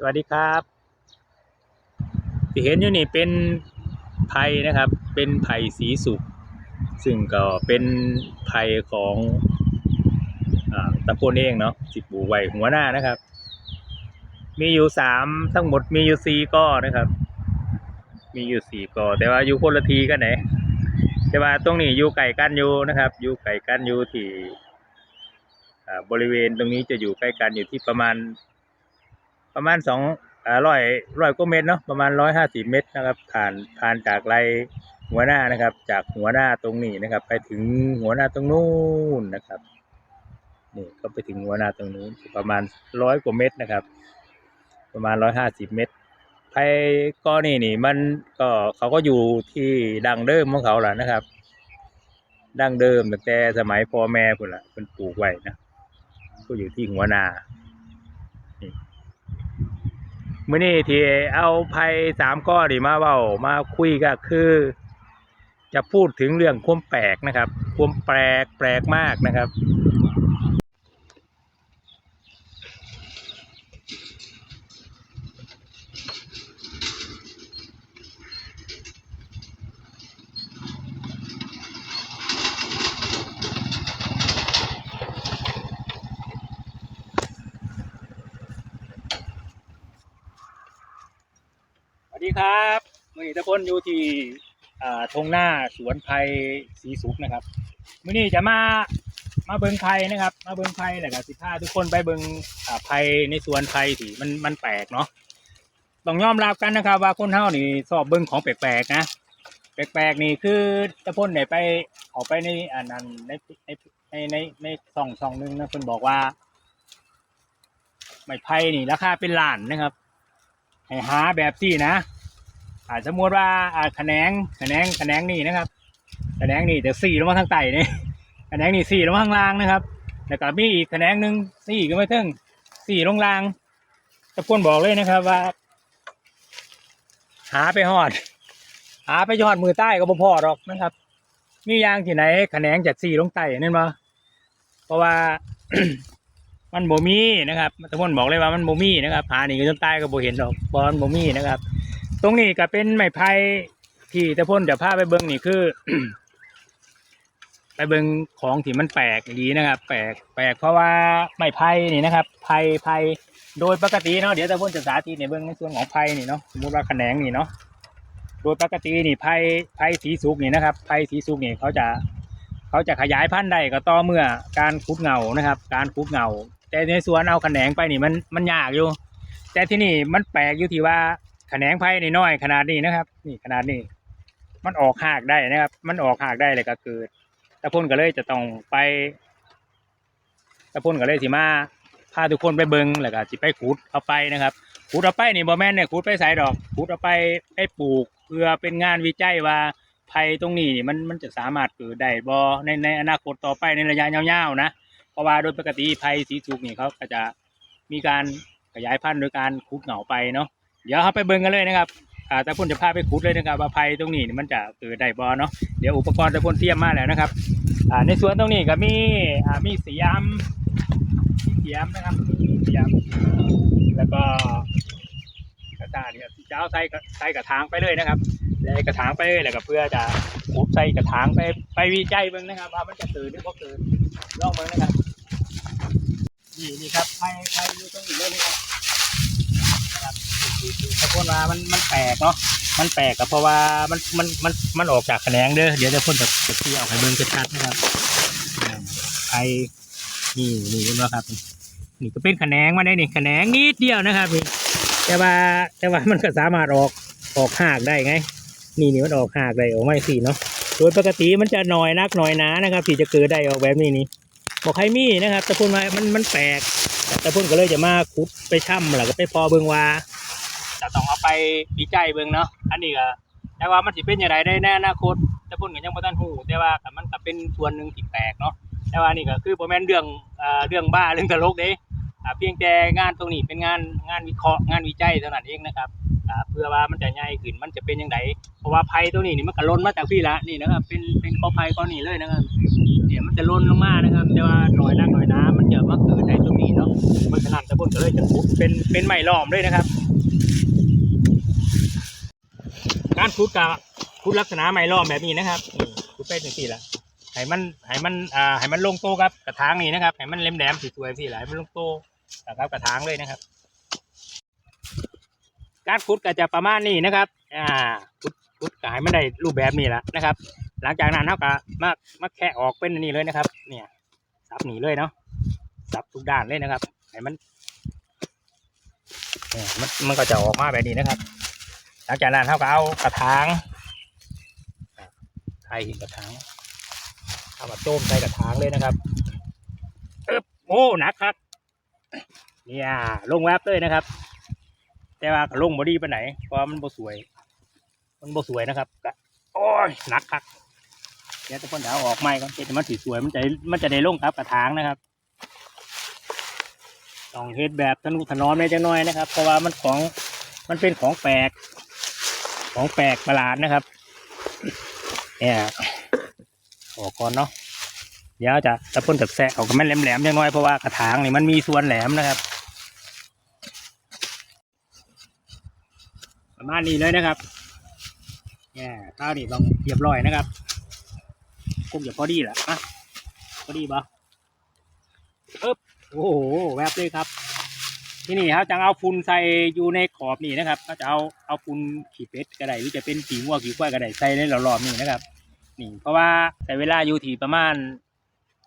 สวัสดีครับที่เห็นอยู่นี่เป็นไผ่นะครับ เป็นไผ่สีสุก ซึ่งก็เป็นไผ่ของอาตะโพนเองเนาะสิปลูไวหัวหน้านะครับ มีอยู่สามทั้งหมดมีอยู่สี่ก้อนะครับ มีอยู่สี่ก้อแต่ว่าอยู่คนละทีกันไหนแต่ว่าตรงนี้อยู่ไก่กันอยู่นะครับ อยู่ไก่กันอยู่ที่บริเวณตรงนี้จะอยู่ใกล้กันอยู่ที่ประมาณ ประมาณสองร้อยร้อยกว่าเมตรเนาะประมาณร้อยห้าสิบเมตรนะครับ ผ่านผ่านจากไรหัวหน้านะครับ จากหัวหน้าตรงนี้นะครับ ไปถึงหัวหน้าตรงนู้นนะครับนี่ก็ไปถึงหัวหน้าตรงนู้นประมาณร้อยกว่าเมตรนะครับ ประมาณร้อยห้าสิบเมตรไผ่ก้อนนี่นี่มันก็เขาก็อยู่ที่ดังเดิมของเขาแหละนะครับ ดั้งเดิมตั้งแต่สมัยพ่อแม่พุ่นละเป็นปลูกไว้นะก็อยู่ที่หัวนา มื่อนี้ที่เอาไพ่สามก้อนี่มาเว้ามาคุยก็คือ จะพูดถึงเรื่องความแปลกนะครับ ความแปลกแปลกมากนะครับ ดีครับมือนี้ตะพนอยู่ที่อ่าทงหน้าสวนไผ่สีสุกนะครับมือนี้จะมามาเบิงไผ่นะครับ มาเบิงไผ่แหละครับสิพาทุกคนไปเบิงอ่าไผ่ในสวนไผ่ที่มันมันแปลกเนาะต้องยอมรับกันนะครับ ว่าคนเฮานี่ชอบเบิงของแปลกๆนะแปลกๆนี่คือตะพนเนี่ยไปออกไปในอันนั้นในในในในในช่องช่องนึงนะเพิ่นบอกว่าไม้ไผ่นี่ราคาเป็นล้านนะครับให้หาแบบที่นะ อ่าสมมติว่าอ่าแขนงแขนงแขนงนี่นะครับแขนงนี่จะสี่ลงมาทางใต้นี่แขนงนี่สี่ลงมาข้างล่างนะครับแล้วก็มีอีกแขนงหนึ่งสี่ก็ไม่ถึงสี่ลงล่างตะพนบอกเลยนะครับว่า หาไปหอด หาไปยอดมือใต้ก็บ่พอหรอกนะครับ มียางที่ไหนแขนงจากสี่ลงใต้นั่นมาเพราะว่ามันโบมีนะครับตะพนบอกเลยว่ามันโบมีนะครับหานี่ก็จนใต้ก็บ่เห็นหรอกบอลโบมีนะครับ ตรงนี้ก็เป็นไม้ไผ่ที่ตะพนจะพาไปเบิ้งนี่คือ ไปเบิ้งของที่มันแปลกดีนะครับ แปลกแปลกเพราะว่าไม้ไผ่นี่นะครับไผ่ไผ่โดยปกติเนาะเดี๋ยวตะพนจะสาธิตในเบิ้งในส่วนของไผ่นี่เนาะสมมติว่าแขนงนี่เนาะโดยปกตินี่ไผ่ไผ่สีสุกนี่นะครับไผ่สีสุกนี่เขาจะ เขาจะขยายพันธุ์ได้ก็ต่อเมื่อการขุดเงานะครับ การขุดเงาแต่ในสวนเอาแขนงไปนี่มันมันยากอยู่ แต่ที่นี่มันแปลกอยู่ที่ว่า แขนงไผ่นี่น้อยขนาดนี้นะครับ นี่ขนาดนี้ มันออกหากได้นะครับ มันออกหากได้เลยก็เกิดตะพ่นก็เลยจะต้องไปตะพ่นก็เลยสิมาพาทุกคนไปเบิงแล้วก็สิไปขุดเอาไปนะครับขุดเอาไปนี่บอแม่นเนี่ยขุดไปใส่ดอกขุดเอาไปไปปลูกเพื่อเป็นงานวิจัยว่าภัยตรงนี้มันมันจะสามารถเกิดได้บ่ในในอนาคตต่อไปในระยะยาวๆนะเพราะว่าโดยปกติภัยสีสุกนี่เขาก็จะมีการขยายพันธุ์โดยการขุดเหงาไปเนาะ เดี๋ยวเราไปเบิ่งกันเลยนะครับอ่าแต่พ่นจะพาไปขุดเลยนะครับว่าภัยตรงนี้มันจะเกิดได้บ่เนาะเดี๋ยวอุปกรณ์แต่พุ่นเตรียมมาแล้วนะครับอ่าในสวนตรงนี้ก็มีอ่ามีสียมมีเสียมนะครับมีเสียมแล้วก็กระตาเนี่ยจะเอาใส่ใส่กระถางไปเลยนะครับใส่กระถางไปเลยแล้วก็เพื่อจะขุดใส่กระถางไปไปวิจัยเบิ่งนะครับว่ามันจะตื่นหรือบ่ตื่นลองเบิ่งนะครับนี่นี่ครับไผ่ไผ่อยู่ตรงนี้เลยนะครับนะครับ ตะโกนว่ามันมันแปลกเนาะมันแปลกก็เพราะว่ามันมันมันมันออกจากแขนงเด้อเดี๋ยวจะพ่นจะจะที่เอาให้เบิ่งชัดๆนะครับไผ่นี่นี่เห็นไหมครับ นี่ก็เป็นแขนงมาได้นี่แขนงนิดเดียวนะครับนี่แต่ว่าแต่ว่ามันก็สามารถออกออกหากได้ไง นี่นี่มันออกหากได้ออกไม่สิเนาะโดยปกติมันจะหน่อยนักหน่อยหนานะครับที่จะเกิดได้ออกแบบนี้นี่บอกใครมีนะครับต่พูดมามันมันแปลกต่พูดก็เลยจะมาขุดไปช่ำแล้วก็ไปพอเบิงว่า จะต้องเอาไปวิจัยเบิงเนาะอันนี้ก็แต่ว่ามันสิเป็นอย่างไรได้แน่อนาคตแต่พูดก็ยังบ่ทันหูแต่ว่าก็มันก็เป็นส่วนหนึ่งที่แปลกเนาะแต่ว่านี่ก็คือบ่แม่นเรื่องเอ่อเรื่องบ้าเรื่องตลกเด้อ่าเพียงแต่งานตรงนี้เป็นงานงานวิเคราะห์งานวิจัยเท่านั้นเองนะครับอ่าเพื่อว่ามันจะใหญ่ขึ้นมันจะเป็นยังไงเพราะว่าไผ่ตัวนี้นี่มันก็ล้นมาจากพี่ละนี่นะครับเป็นเป็นกอไผ่ก้อนนี้เลยนะครับเนี่ยวมันจะล้นลงมานะครับ แต่ว่าหน่อยน้ำหน่อยน้ำมันจะมาเกิดในตรงนี้เนาะเพราะฉะนั้นตะบนก็เลยจะขุดเป็นเป็นไม้ล้อมเลยนะครับ การขุดกับขุดลักษณะไม้ล้อมแบบนี้นะครับขุดเป็นอย่างนี้ละให้มันให้มันอ่าให้มันลงโตวกับกระถางนี่นะครับให้มันเล็มแหลมสวยๆพี่ละให้มันลงโตวกับกระถางเลยนะครับ การขุดก็จะประมาณนี้นะครับอ่าขุดขุดก็ให้มันได้รูปแบบนี้แหละนะครับ หลังจากนั้นเราก็มามาแค่ออกเป็นนี้เลยนะครับ เนี่ยสับหนีเลยเนาะสับทุกด้านเลยนะครับให้มันเนี่ยมันมันก็จะออกมาแบบนี้นะครับ หลังจากนั้นเราก็เอากระถางไทยกระถางเอามาโจมใส่กระถางเลยนะครับเอบโอ้หนักครับเนี่ยลงแวบเลยนะครับ แต่ว่าก็ลงบอดี้ไปไหนเพราะว่ามันบ่สวย มันบ่สวยนะครับก็โอ้ยหนักครับเดี๋ยวจะพ่นดาวออกใหม่ก่อนเจ็ดมันสีสวยมันจะมันจะได้ลงครับกระถางนะครับต้องเฮ็ดแบบทนุถนอมเลยจังน้อยนะครับ เพราะว่ามันของมันเป็นของแปลก ของแปลกประหลาดนะครับเนี่ยออกก่อนเนาะเดี๋ยวจะตะพ่นกับแสะออกกับมันแหลมๆจังน้อยเพราะว่ากระถางนี่มันมีส่วนแหลมนะครับ ประมาณนี้เลยนะครับเนี่ยข้าวนี่ต้องเรียบร้อยนะครับคงจะพอดีแหละอะพอดีปะเอ๊บโอ้โห แวบเลยครับ ที่นี่ครับจะเอาฝุ่นใส่อยู่ในขอบนี่นะครับก็จะเอาเอาฝุ่นขี้เป็ดก็ได้หรือจะเป็นขี้วัวขี้ควายก็ได้ใส่ในหลอดนี่นะครับ นี่เพราะว่าใช้เวลาอยู่ที่ประมาณ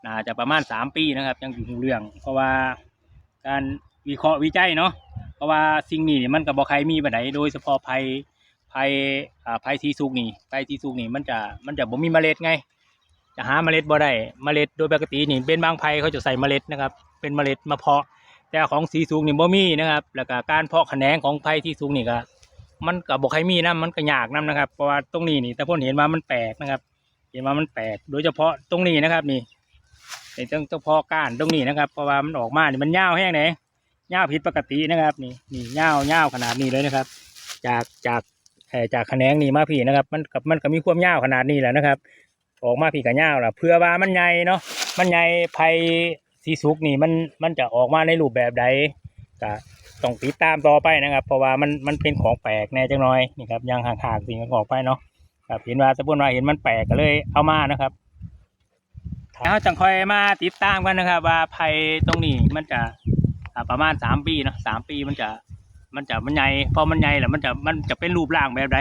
น่าจะประมาณสามปีนะครับ ยังอยู่เรื่อง เพราะว่าการวิเคราะห์วิจัยเนาะเพราะว่าสิ่งนี้นี่มันกับบ่ใครมีบันไดโดยเฉพาะภัยภัยอ่าภัยทีสุกนี่ภัยทีสุกนี่มันจะมันจะบ่มีเมล็ดไง จะหาเมล็ดบ่ได้เมล็ดโดยปกตินี่เป็นบางภัยเขาจะใส่เมล็ดนะครับ เป็นเมล็ดมาเพาะ แต่ของสีสูงนี่บ่มีนะครับ แล้วก็การเพาะแขนงของภัยที่สูงนี่ก็ มันก็บ่ใครมีนะมันก็ยากนํนะครับ เพราะว่าตรงนี้นี่ แต่พ่นเห็นว่ามันแปลกนะครับ เห็นว่ามันแปลกโดยเฉพาะตรงนี้นะครับ นี่นี่ต้องต้องพาะก้านตรงนี้นะครับ เพราะว่ามันออกมานี่มันยาวแห้งไหนเง่าวผิดปกตินะครับ นี่นี่เง่าวเง่าวขนาดนี้เลยนะครับ จากจากเอ่จากแขนงนี่มาพี่นะครับ มันกับมันก็มีความเง่าวขนาดนี้แหละนะครับ ออกมาพี่กับเง่าวล่ะเพื่อว่ามันใหญ่เนาะมันใหญ่ภัย สีสุกนี่มันมันจะออกมาในรูปแบบใดก็ต้องติดตามต่อไปนะครับ เพราะว่ามันมันเป็นของแปลกแน่จังน้อยนี่ครับยังห่างๆสิ่งออกไปเนาะครับเห็นว่าสมมติว่าเห็นมันแปลกก็เลยเอามานะครับแล้วจังคอยมาติดตามกันนะครับ ว่าภัยตรงนี้มันจะประมาณสามปีเนะสามปีมันจะมันจะมันใหญ่พอมันใหญ่แล้วมันจะมันจะเป็นรูปร่างแบบใด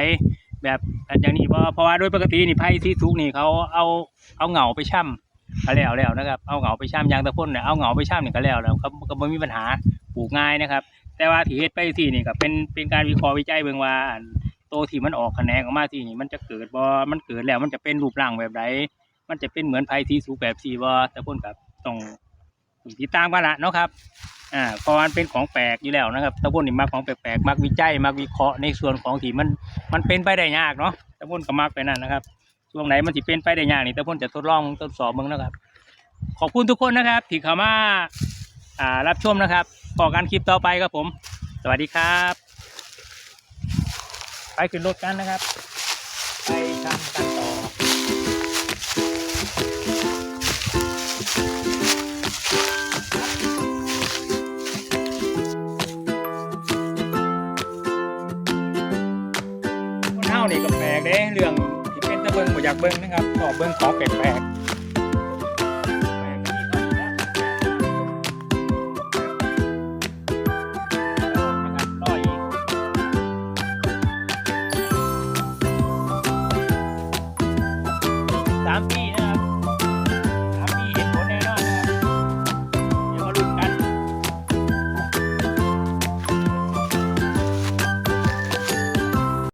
แบบอย่างนี้เพราะเพราะว่าโดยปกตินี่ไผ่ที่ทุกนี่เขาเอาเอาเหงาไปช่ำ ก็แล้วแล้วนะครับเอาเหงาไปช่ำยางตะพ่นเนี่ยเอาเหงาไปช่ำนี่ยก็แล้วแล้วก็ก็ไม่มีปัญหาปลูกง่ายนะครับ แต่ว่าที่เฮ็ดไปที่นี่ก็เป็นเป็นการวิเคราะห์วิจัยเบิ่งว่าอันโตวที่มันออกแขนงออกมาที่นี่มันจะเกิดบ่มันเกิดแล้วมันจะเป็นรูปร่างแบบใดมันจะเป็นเหมือนไผ่ที่สุกแบบสี่บ่ตะพ่นกับต้องติดตามกันละเนาะครับอ่าเพราะมันเป็นของแปลกอยู่แล้วนะครับตะบุนนี่มักของแปลกๆมักวิจัยมักวิเคราะห์ในส่วนของที่มันมันเป็นไปได้ยากเนาะตะบุนก็มักไปนั่นนะครับ ช่วงไหนมันสิเป็นไปได้ยากนี่แตะบุนจะทดลองทดสอบมึงนะครับ ขอบคุณทุกคนนะครับที่เข้ามาอ่ารับชมนะครับพอกันคลิปต่อไปครับผม สวัสดีครับ ไปขึ้นรถกันนะครับ ไปทำกันต่อคนเฮานี่ก็แปลกเด้เรื่อง เบิงบ่อยากเบิ้งนะครับชอบเบิ้งของแปลกๆ